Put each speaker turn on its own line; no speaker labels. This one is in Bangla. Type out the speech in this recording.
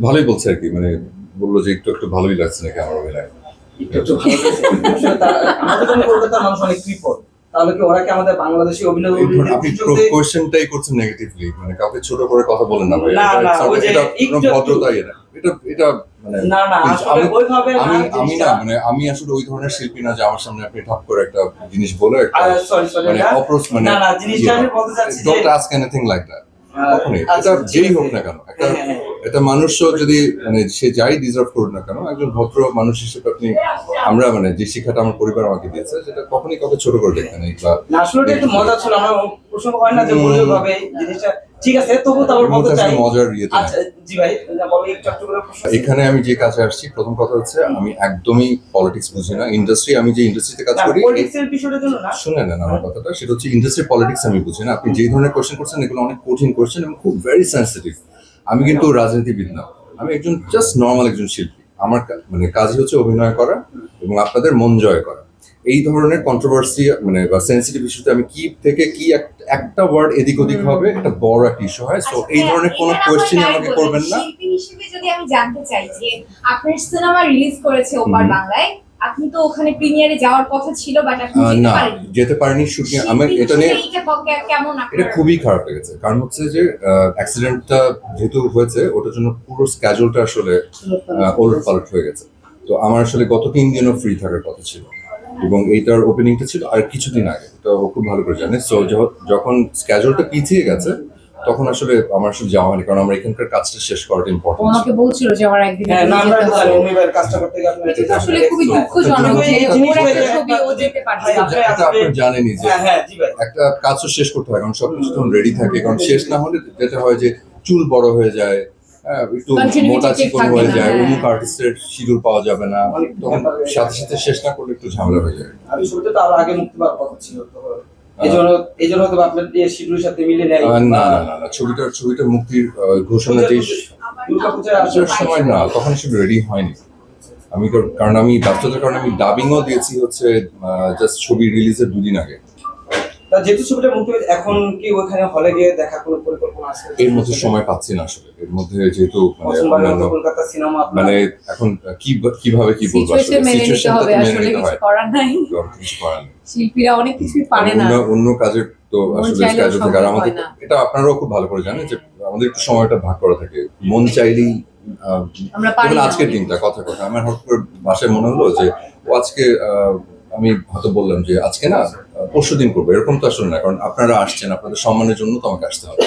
ভালোই বলছে আর কি মানে বলল যে একটু একটু ভালোই লাগছে নাকি আমার অভিনয়। কোয়েশ্চেনটাই করছেন নেগেটিভলি মানে কাউকে ছোট করে কথা বলেন না ভাই। এটা- মানে আমি-
না
আমি আমি না মানে আমি আসলে ওই ধরনের শিল্পী না যে আমার সামনে আপনি ঠাপ করে একটা জিনিস বলে একটা মানে অপ্রোচ মানে don't ask anything like that
uh,
কখনই।
আচ্ছা,
এটা যেই হোক না কেন একটা
একটা হ্যাঁ,
এটা মানুষও যদি মানে সে যাই ডিজার্ভ করুক না কেন একজন ভদ্র মানুষ হিসেবে আপনি আমরা মানে যে শিক্ষাটা আমার পরিবার আমাকে দিয়েছে সেটা কখনই কাউকে ছোট করে দেখতে নেই বা
আসলে একটু মজা ছিল আমার প্রসঙ্গ হয় না যে। ভাবে জিনিসটা ঠিক আছে তবু তো আমার বলতে চাই
মজার ইয়ে
আচ্ছা জি ভাই
এখানে আমি যে কাজে আসছি প্রথম কথা হচ্ছে আমি একদমই পলিটিক্স বুঝি না। ইন্ডাস্ট্রি আমি যে ইন্ডাস্ট্রিতে কাজ করি
পলিটিক্সের বিষয়টার জন্য না।
শুনে নেন আমার কথাটা সেটা হচ্ছে ইন্ডাস্ট্রি পলিটিক্স আমি বুঝি না। আপনি যে ধরনের কোশ্চেন করছেন এগুলো অনেক কঠিন কোশ্চেন এবং খুব ভেরি সেন্সিটিভ আমি কিন্তু রাজনীতিবিদ না। আমি একজন জাস্ট নর্মাল একজন শিল্পী। আমার মানে কাজই হচ্ছে অভিনয় করা এবং আপনাদের মন জয় করা। এই ধরনের কন্ট্রোভার্সি মানে বা সেন্সিটিভ ইস্যুতে আমি কি থেকে কি এক- একটা ওয়ার্ড এদিক ওদিক হবে এটা বড় একটা ইস্যু হয়। সো এই ধরনের কোনো
আমরা
আমাকে করবেন না।
শিল্পী হিসেবে যদি আমি জানতে চাই যে আপনার সিনেমা রিলিজ করেছে ওপার বাংলায় আপনি তো ওখানে প্রিমিয়ারে যাওয়ার কথা ছিল বাট আপনি যেতে
না
পারেননি।
যেতে পারিনি শুটিং আমি এটা নিয়ে
কেমন
এটা খুবই খারাপ লেগেছে। কারণ হচ্ছে যে অ্যাক্সিডেন্টটা যেহেতু হয়েছে ওটার জন্য পুরো স্ক্যাজুলটা আসলে ওলট পালট হয়ে গেছে। তো আমার আসলে গত তিন দিনও ফ্রি থাকার কথা ছিল। এবং এইটার ওপেনিংটা ছিল আর কিছুদিন আগে। তো ও খুব ভালো করে জানে। সো যখন স্ক্যাজুলটা পিছিয়ে গেছে তখন আসলে আমার আসলে যাওয়া হয়নি। কারণ আমরা এখানকার কাজটা শেষ করাটা ইম্পর্টেন্ট
আমাকে বলছিল যে আমার একদিন
হ্যাঁ না আমরা। জানি কাজটা করতে গিয়ে আপনার
এটা আসলে খুবই দুঃখজনক যে ওর একটা ছবি ও যেতে পারছে না।
আপনি
এটা আপনি জানেনই যে
হ্যাঁ হ্যাঁ জি ভাই।
একটা কাজ তো শেষ করতে হয় কারণ সবকিছু তখন রেডি থাকে। কারণ শেষ না হলে যেটা হয় যে চুল বড় হয়ে যায় হ্যাঁ, একটু মোটা চিকন হয়ে যায়
হ্যাঁ।
অমুক আর্টিস্টের শিডিউল পাওয়া যাবে না তখন সাথে সাথে শেষ না করলে একটু ঝামেলা হয়ে যায়।
আমি তো আরও আগে মুক্তি পাওয়ার কথা ছিল
না মুক্তির ঘোষণা সময় না তখন রেডি হয়নি। আমি কারণ আমি ব্যস্ততার কারণে আমি ডাবিংও দিয়েছি হচ্ছে জাস্ট ছবি রিলিজের দুদিন আগে।
তা যেহেতু ছবিটা মুক্তি পেয়েছে, এখন কি ওখানে হলে গিয়ে দেখা কোনো পরিকল্পনা আছে?
এর মধ্যে সময় পাচ্ছি না আসলে। এর মধ্যে যেহেতু মানে
কলকাতা সিনেমা
মানে এখন কি কীভাবে কি বলব আসলে?
সিচুয়েশন মেনে হবে আসলে কিছু করার নাই।
কিছু করার নেই।
শিল্পীরা অনেক কিছুই পারে না।
অন্য কাজের তো আসলে থাকে। আর আমাদের এটা আপনারাও খুব ভালো করে জানেন যে আমাদের একটু সময়টা ভাগ করা থাকে। মন চাইলেই যেমন আজকের দিনটা কথা কথা। আমার হঠাৎ করে বাসায় মনে হলো যে ও আজকে আহ, আমি হয়তো বললাম যে আজকে না পরশু দিন করব, এরকম তো আসলে না, কারণ আপনারা আসছেন, আপনাদের সম্মানের জন্য তো আমাকে আসতে হবে।